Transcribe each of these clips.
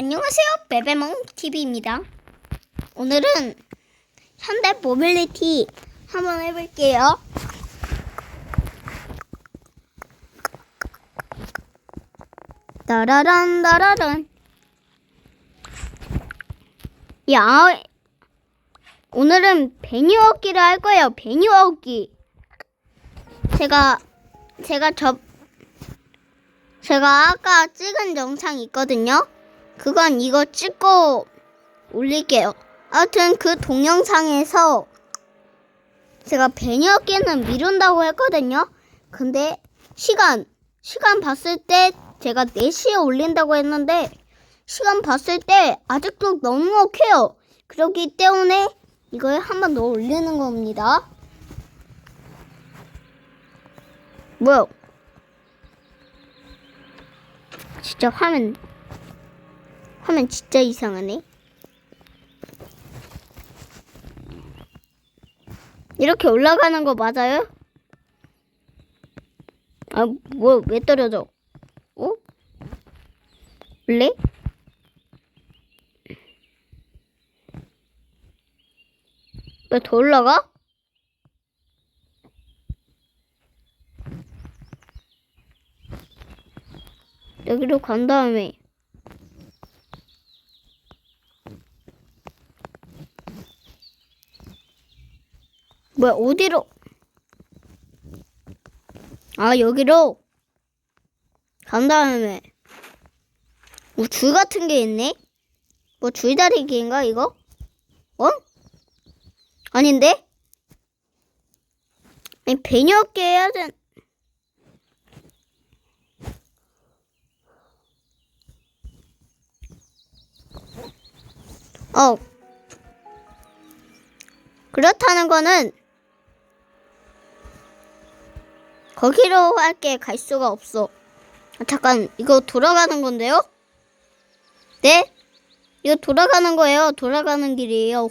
안녕하세요. 베베몽 TV입니다. 오늘은 현대 모빌리티 한번 해볼게요. 따라란 따라란. 야, 오늘은 배뉴어기를 할 거예요. 배뉴어기. 제가 제가 저 제가 아까 찍은 영상 있거든요. 그건 이거 찍고 올릴게요. 아무튼 그 동영상에서 제가 배녀기는 미룬다고 했거든요. 근데 시간, 시간 봤을 때 제가 4시에 올린다고 했는데 시간 봤을 때 아직도 넉넉해요. 그렇기 때문에 이걸 한번 더 올리는 겁니다. 뭐야? 진짜 화면 화면 진짜 이상하네. 이렇게 올라가는 거 맞아요? 아, 뭐, 왜 떨어져? 어? 원래? 왜 더 올라가? 여기로 간 다음에 뭐야 어디로? 아 여기로? 간 다음에. 뭐 줄 같은 게 있네? 뭐 줄다리기인가 이거? 어? 아닌데? 아니 배녀게 해야 돼. 어. 그렇다는 거는 거기로 할게 갈 수가 없어. 아, 잠깐 이거 돌아가는 건데요? 네? 이거 돌아가는 거예요. 돌아가는 길이에요.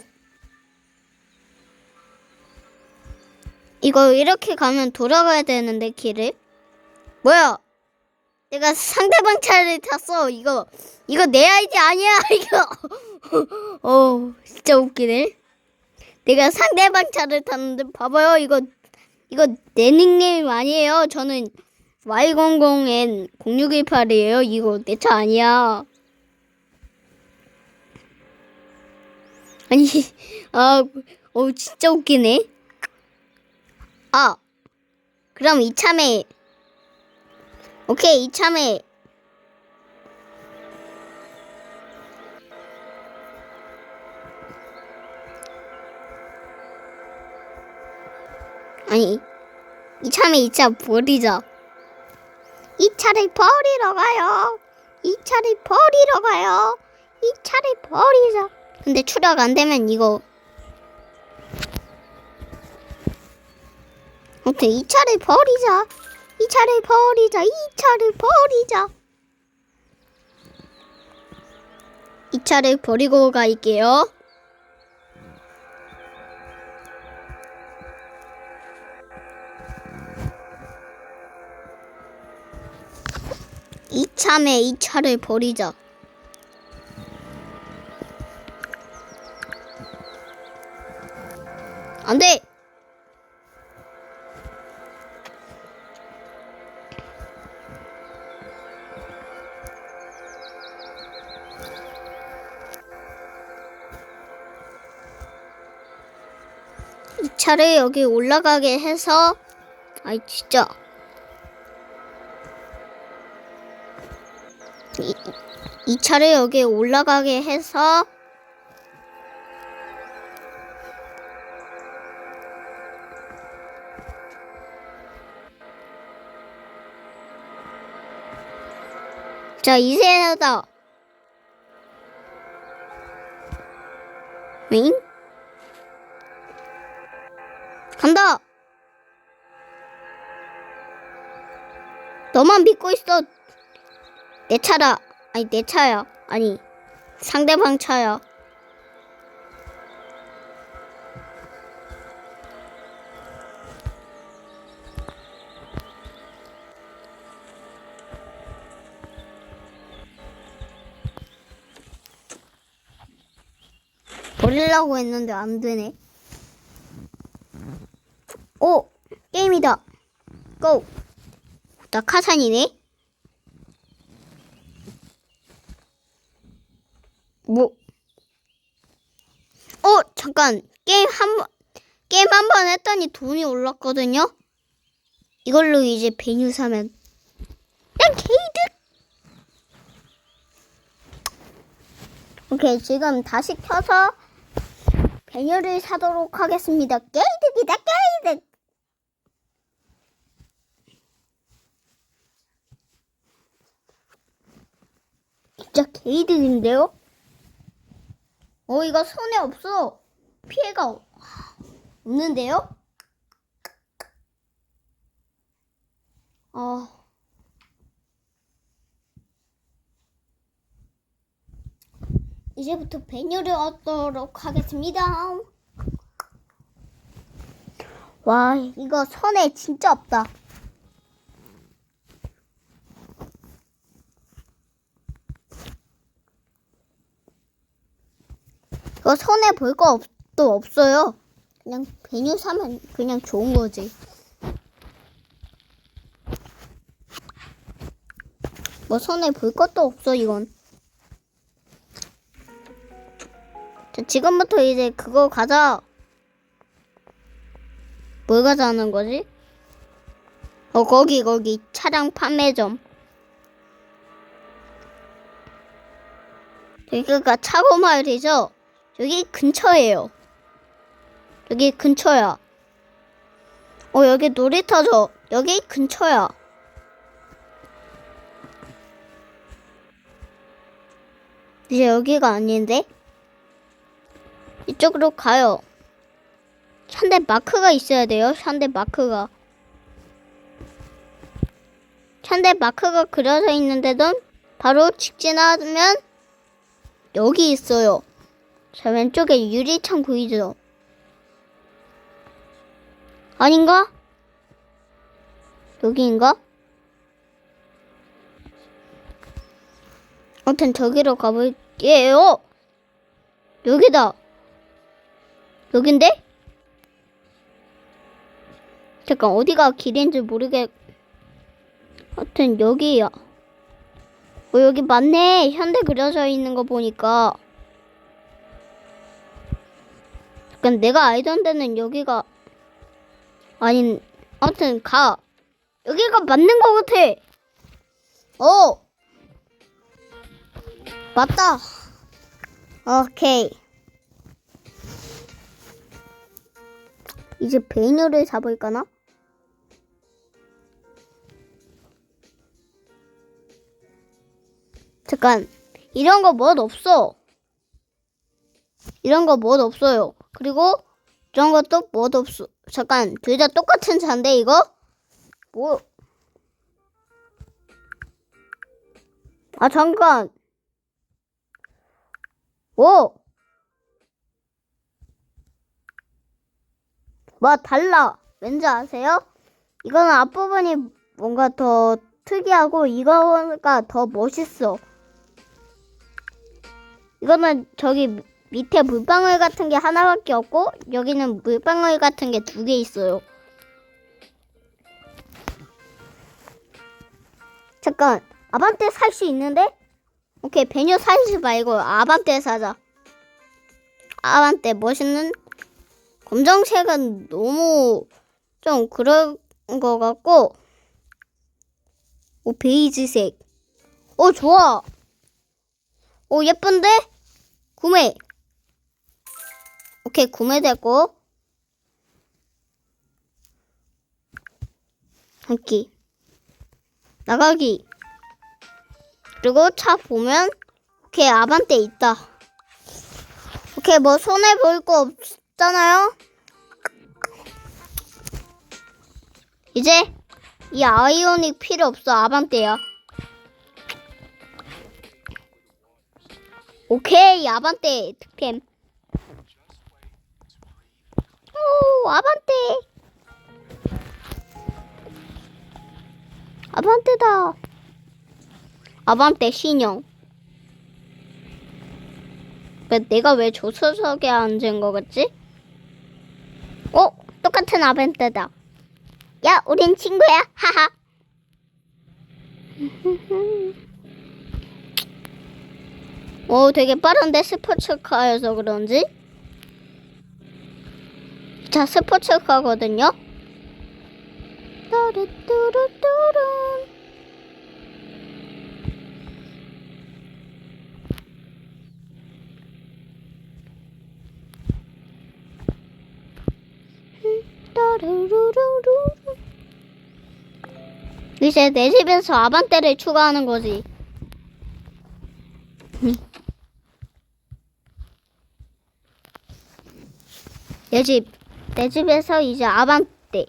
이거 이렇게 가면 돌아가야 되는데 길을 뭐야? 내가 상대방 차를 탔어. 이거 이거 내 아이디 아니야. 이거 어 진짜 웃기네. 내가 상대방 차를 탔는데 봐봐요. 이거 이거 내 닉네임 아니에요. 저는 Y00N 0618이에요. 이거 내 차 아니야. 아니 아, 어 진짜 웃기네. 아, 그럼 이참에 오케이 이참에 아니 이차 버리자. 이 차를 버리러 가요. 이 차를 버리러 가요. 이 차를 버리자. 근데 출력 안 되면 이거. 아무튼 이 차를 버리자. 이 차를 버리자. 이 차를 버리자. 이 차를 버리고 갈게요 이참에 이 차를 버리자. 안 돼! 이 차를 여기 올라가게 해서 아이 진짜 이, 이 차를 여기 올라가게 해서 자 이세하다 윙 간다. 너만 믿고 있어. 내 차다. 아니 내 차야. 아니 상대방 차야. 버리려고 했는데 안 되네. 오! 게임이다. 고! 나 카산이네? 뭐? 어, 잠깐. 게임 한 번, 게임 한 번 했더니 돈이 올랐거든요? 이걸로 이제 베뉴 사면. 난 게이드! 오케이, 지금 다시 켜서 베뉴를 사도록 하겠습니다. 게이드기다, 게이드! 진짜 게이드인데요? 어, 이거 손에 없어. 피해가 없- 없는데요? 어. 이제부터 베뉴를 얻도록 하겠습니다. 와, 이거 손에 진짜 없다. 이거 손에 볼거또 없어요. 그냥 베뉴 사면 그냥 좋은 거지. 뭐 손에 볼 것도 없어 이건. 자, 지금부터 이제 그거 가자. 뭘 가자는 거지? 어 거기 거기 차량 판매점. 여기가 차고 마을이죠? 여기 근처예요. 여기 근처야. 어, 여기 놀이터죠? 여기 근처야. 이제 여기가 아닌데? 이쪽으로 가요. 현대 마크가 있어야 돼요. 현대 마크가. 현대 마크가 그려져 있는데도 바로 직진하면 여기 있어요. 자, 왼쪽에 유리창 보이죠? 아닌가? 여기인가? 아무튼 저기로 가볼게요. 여기다. 여긴데? 잠깐 어디가 길인지 모르겠. 하여튼 여기야. 어 여기 맞네. 현대 그려져 있는 거 보니까. 잠깐 내가 알던 데는 여기가 아닌 아무튼 가. 여기가 맞는 거 같아. 어. 맞다. 오케이. 이제 베이너를 잡을까나? 잠깐. 이런 거 멋 없어. 이런 거 멋 없어요 그리고 이런 것도 멋 없어 잠깐 둘 다 똑같은 차인데 이거? 뭐? 아 잠깐 오! 뭐 달라 왠지 아세요? 이거는 앞부분이 뭔가 더 특이하고 이거가 더 멋있어 이거는 저기 밑에 물방울 같은 게 하나밖에 없고 여기는 물방울 같은 게 두 개 있어요. 잠깐 아반떼 살 수 있는데? 오케이 베뉴 사지 말고 아반떼 사자. 아반떼 멋있는 검정색은 너무 좀 그런 거 같고 오 베이지색. 오 좋아. 오 예쁜데? 구매. 오케이 구매되고. 함기 나가기. 그리고 차 보면 오케이 아반떼 있다. 오케이 뭐 손해 볼 거 없잖아요? 이제 이 아이오닉 필요 없어 아반떼야. 오케이 아반떼 득템 오, 아반떼. 아반떼다. 아반떼 신형. 왜 내가 왜 조수석에 앉은 거 같지? 어? 똑같은 아벤트다. 야, 우린 친구야. 하하. 오, 되게 빠른데 스포츠카여서 그런지. 자, 스포츠카거든요. 따르뚜루뚜루. 따르르르르. 이제 내 집에서 아반떼를 추가하는 거지. 내 집, 내 집에서 이제 아반떼.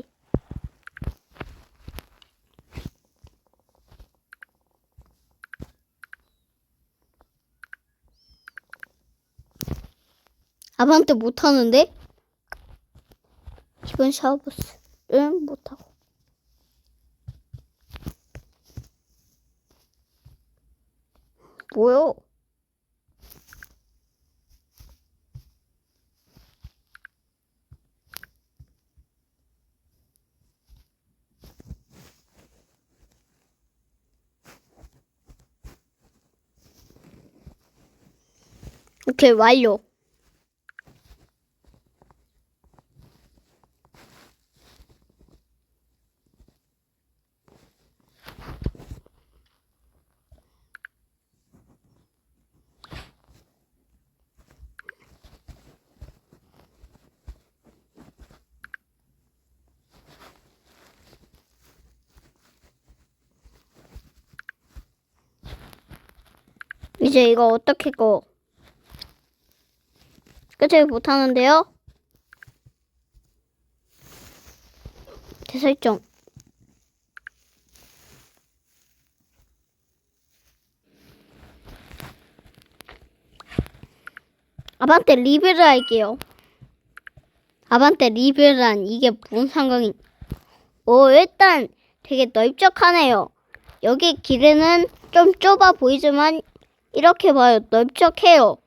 아반떼 못하는데? 기본 샤워부스는 못하고. 뭐요? 오케이, 완료. 이제 이거 어떻게 거 끝을 못하는데요? 대설정 아반떼 리뷰를 할게요 아반떼 리뷰란 이게 무슨 상관이 오 일단 되게 넓적하네요 여기 길에는 좀 좁아 보이지만 이렇게 봐요. 넓적해요.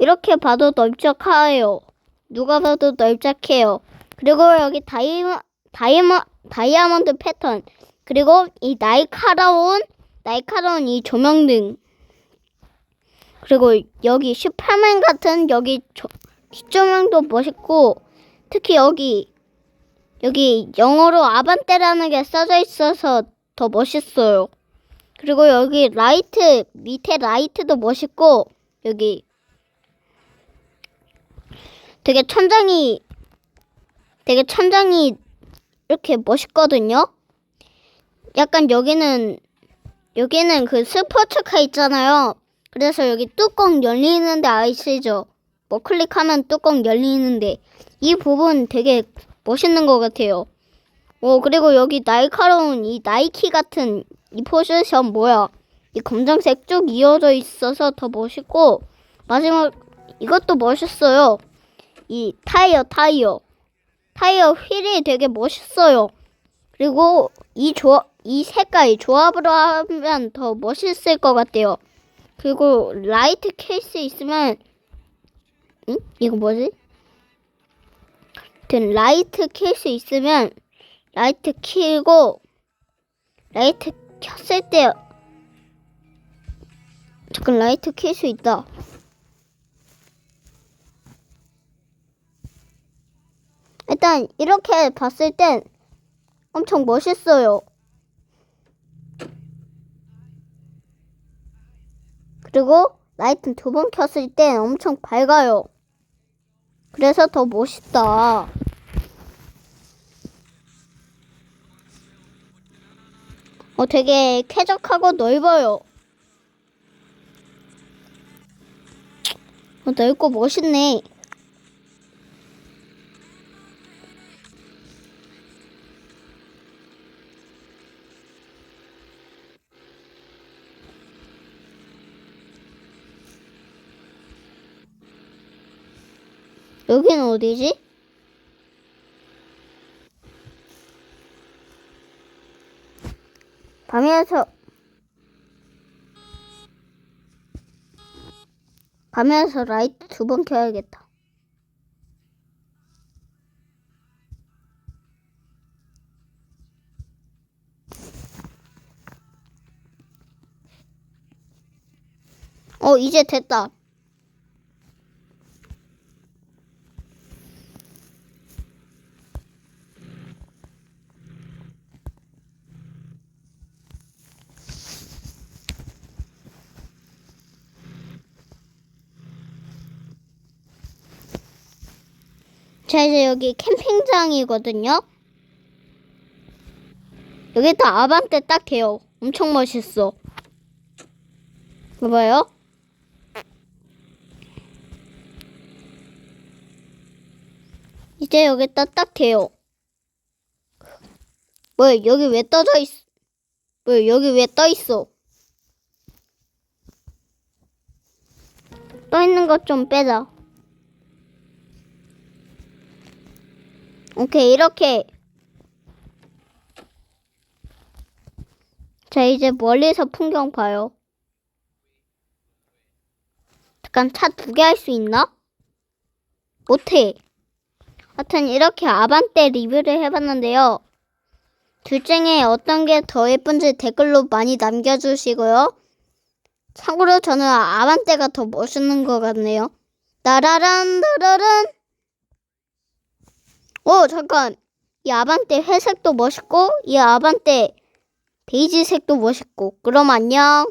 이렇게 봐도 넓적해요. 누가 봐도 넓적해요. 그리고 여기 다이아, 다이아, 다이아몬드 패턴. 그리고 이 날카로운, 날카로운 이 조명등. 그리고 여기 슈퍼맨 같은 여기 조, 뒷조명도 멋있고, 특히 여기, 여기 영어로 아반떼라는 게 써져 있어서 더 멋있어요. 그리고 여기 라이트 밑에 라이트도 멋있고 여기 되게 천장이 되게 천장이 이렇게 멋있거든요. 약간 여기는 여기는 그 스포츠카 있잖아요. 그래서 여기 뚜껑 열리는데 아시죠? 뭐 클릭하면 뚜껑 열리는데 이 부분 되게 멋있는 것 같아요. 오 그리고 여기 날카로운 이 나이키 같은 이 포지션 뭐야? 이 검정색 쭉 이어져 있어서 더 멋있고 마지막 이것도 멋있어요. 이 타이어 타이어 타이어 휠이 되게 멋있어요. 그리고 이 조합 이 색깔 조합으로 하면 더 멋있을 것 같아요. 그리고 라이트 케이스 있으면 응? 이거 뭐지? 아무튼 라이트 케이스 있으면 라이트 키고 라이트 켰을 때 잠깐 라이트 킬 수 있다. 일단 이렇게 봤을 땐 엄청 멋있어요. 그리고 라이트 두 번 켰을 땐 엄청 밝아요. 그래서 더 멋있다. 어, 되게 쾌적하고 넓어요. 어, 넓고 멋있네. 여기는 어디지? 밤이라서 가면서 라이트 두 번 켜야겠다. 어, 이제 됐다. 자, 이제 여기 캠핑장이거든요. 여기 다 아반떼 딱 해요. 엄청 멋있어. 봐봐요. 이제 여기다 딱 대요. 뭐야, 여기 왜 떠져 있어? 뭐야, 여기 왜 떠 있어? 떠 있는 것 좀 빼자. 오케이, 이렇게. 자, 이제 멀리서 풍경 봐요. 잠깐 차 두 개 할 수 있나? 못해. 하여튼 이렇게 아반떼 리뷰를 해봤는데요. 둘 중에 어떤 게 더 예쁜지 댓글로 많이 남겨주시고요. 참고로 저는 아반떼가 더 멋있는 것 같네요. 따라란 따라란 오 잠깐. 이 아반떼 회색도 멋있고 이 아반떼 베이지색도 멋있고. 그럼 안녕